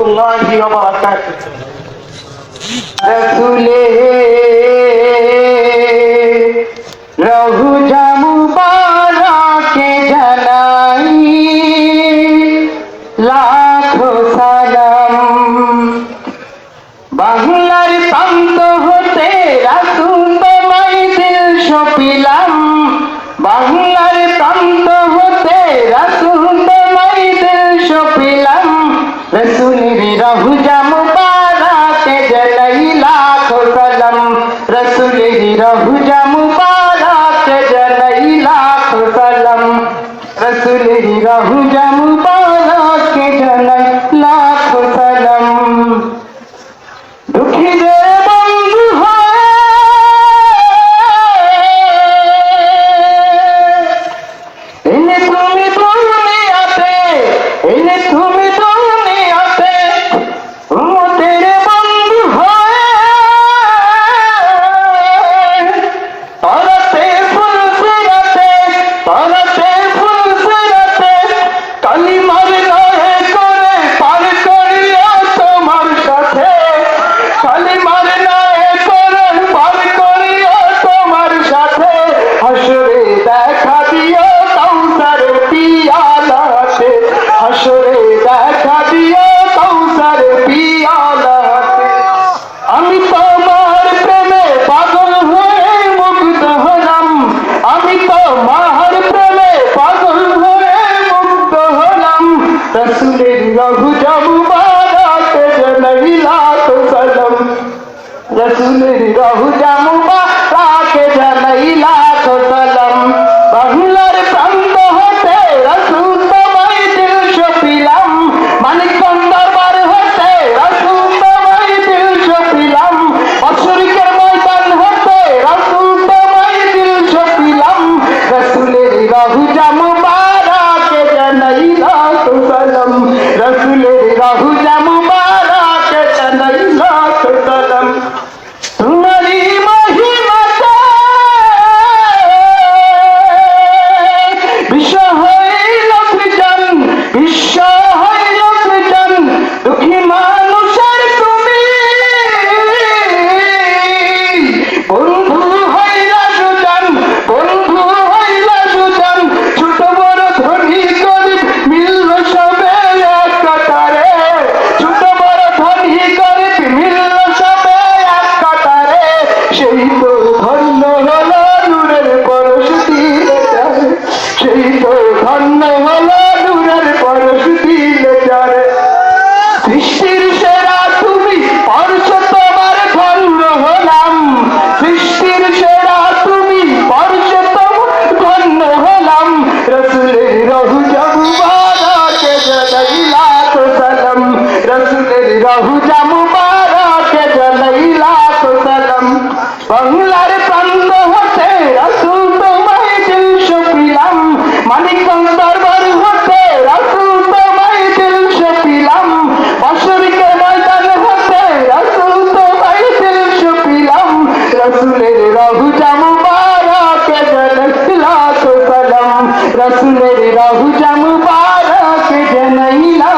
রহমতুল্লাহি ওয়া বারাকাতুহু। রহু জামু বারাকে জানাই, লাখো সালাম। বাংলার হতে রাসুল তোমায় দিল সপিলাম হুজাম रसूले रघु जब मुबारक जनवी लाख सलम। रसूले रघु जब मुबारक जनई लाख सलम। बहुलर বাংলার প্রান্ত হতে রাসুল তোমায় দিল সপিলাম। মানিকগঞ্জ দরবার হতে রাসুল তোমায় দিল সপিলাম। বাসরিকে ময়দান হতে রাসুল তোমায় দিল সপিলাম। রাসুলের রহু জামু বারাকে জনসলাত সালাম রাসুলের রহু জামু বারাকে জনাইলা